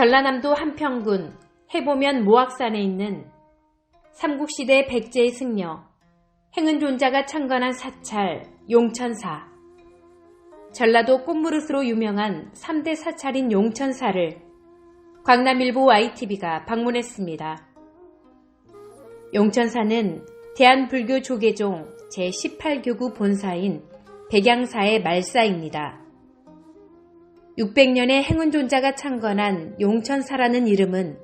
전라남도 한평군 해보면 모악산에 있는 삼국시대 백제의 승려 행은존자가 창건한 사찰 용천사 전라도 꽃무릇으로 유명한 3대 사찰인 용천사를 광남일보 YTV가 방문했습니다. 용천사는 대한불교 조계종 제18교구 본사인 백양사의 말사입니다. 600년의 행운존자가 창건한 용천사라는 이름은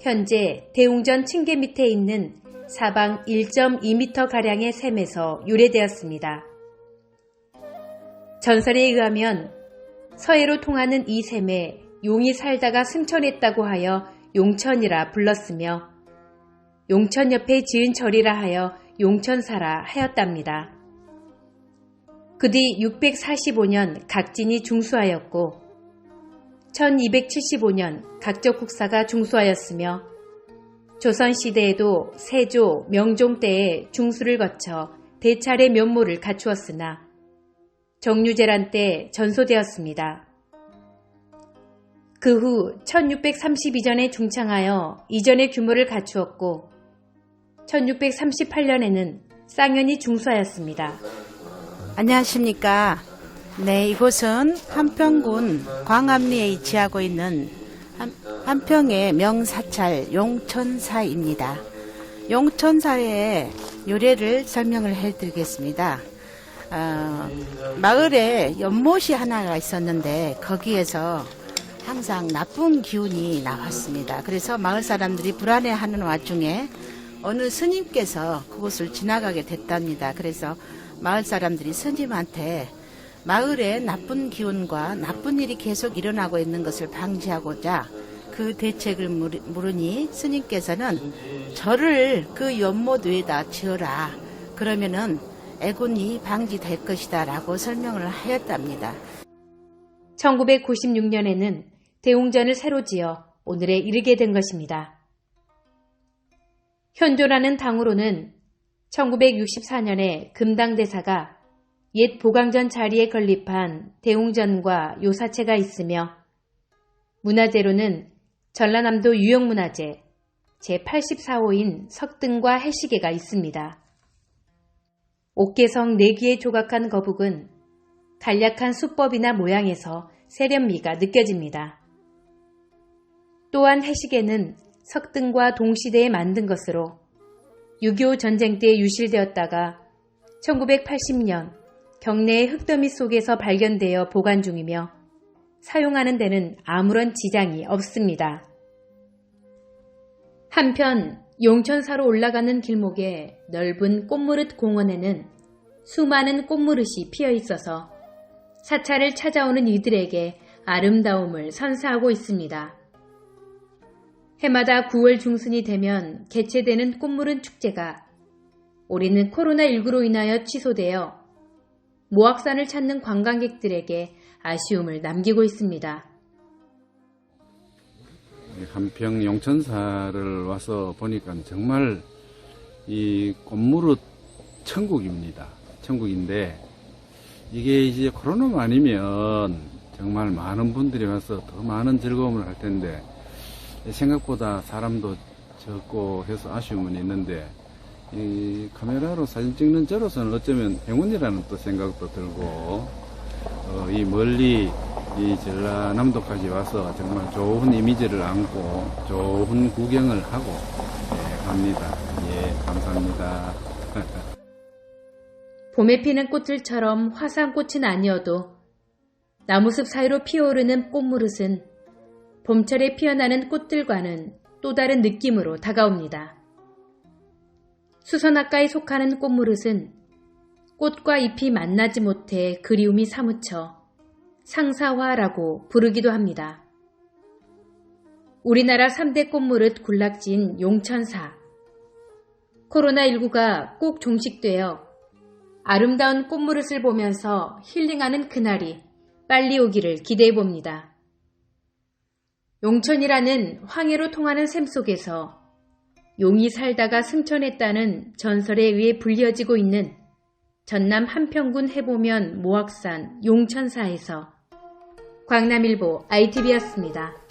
현재 대웅전 층계 밑에 있는 사방 1.2m가량의 샘에서 유래되었습니다. 전설에 의하면 서해로 통하는 이 샘에 용이 살다가 승천했다고 하여 용천이라 불렀으며 용천 옆에 지은 절이라 하여 용천사라 하였답니다. 그 뒤 645년 각진이 중수하였고 1275년 각적 국사가 중수하였으며 조선시대에도 세조, 명종 때에 중수를 거쳐 대차례 면모를 갖추었으나 정유재란 때 전소되었습니다. 그 후 1632년에 중창하여 이전의 규모를 갖추었고 1638년에는 쌍연이 중수하였습니다. 안녕하십니까. 네, 이곳은 한평군 광암리에 위치하고 있는 한, 한평의 명사찰 용천사입니다. 용천사의 유래를 설명을 해드리겠습니다. 어, 마을에 연못이 하나가 있었는데 거기에서 항상 나쁜 기운이 나왔습니다. 그래서 마을 사람들이 불안해하는 와중에 어느 스님께서 그곳을 지나가게 됐답니다. 그래서 마을 사람들이 스님한테 마을에 나쁜 기운과 나쁜 일이 계속 일어나고 있는 것을 방지하고자 그 대책을 물으니 스님께서는 절을 그 연못 위에다 지어라. 그러면은 애군이 방지될 것이다 라고 설명을 하였답니다. 1996년에는 대웅전을 새로 지어 오늘에 이르게 된 것입니다. 현조라는 당으로는 1964년에 금당대사가 옛 보강전 자리에 건립한 대웅전과 요사체가 있으며 문화재로는 전라남도 유형문화재 제84호인 석등과 해시계가 있습니다. 옥계성 4기에 조각한 거북은 간략한 수법이나 모양에서 세련미가 느껴집니다. 또한 해시계는 석등과 동시대에 만든 것으로 6.25 전쟁 때 유실되었다가 1980년 경내의 흙더미 속에서 발견되어 보관 중이며 사용하는 데는 아무런 지장이 없습니다. 한편 용천사로 올라가는 길목에 넓은 꽃무릇 공원에는 수많은 꽃무릇이 피어 있어서 사찰을 찾아오는 이들에게 아름다움을 선사하고 있습니다. 해마다 9월 중순이 되면 개최되는 꽃무른 축제가 올해는 코로나19로 인하여 취소되어 모악산을 찾는 관광객들에게 아쉬움을 남기고 있습니다. 한평 용천사를 와서 보니까 정말 이 꽃무릇 천국입니다. 천국인데 이게 이제 코로나만 아니면 정말 많은 분들이 와서 더 많은 즐거움을 할 텐데 생각보다 사람도 적고 해서 아쉬움은 있는데 이 카메라로 사진 찍는 저로서는 어쩌면 행운이라는 또 생각도 들고 어, 이 멀리 이 전라남도까지 와서 정말 좋은 이미지를 안고 좋은 구경을 하고 예, 갑니다. 예, 감사합니다. 봄에 피는 꽃들처럼 화사한 꽃은 아니어도 나무숲 사이로 피어오르는 꽃무릇은 봄철에 피어나는 꽃들과는 또 다른 느낌으로 다가옵니다. 수선학과에 속하는 꽃무릇은 꽃과 잎이 만나지 못해 그리움이 사무쳐 상사화라고 부르기도 합니다. 우리나라 3대 꽃무릇 군락지인 용천사. 코로나19가 꼭 종식되어 아름다운 꽃무릇을 보면서 힐링하는 그날이 빨리 오기를 기대해 봅니다. 용천이라는 황해로 통하는 샘 속에서 용이 살다가 승천했다는 전설에 의해 불려지고 있는 전남 한평군 해보면 모악산 용천사에서 광남일보 ITV였습니다.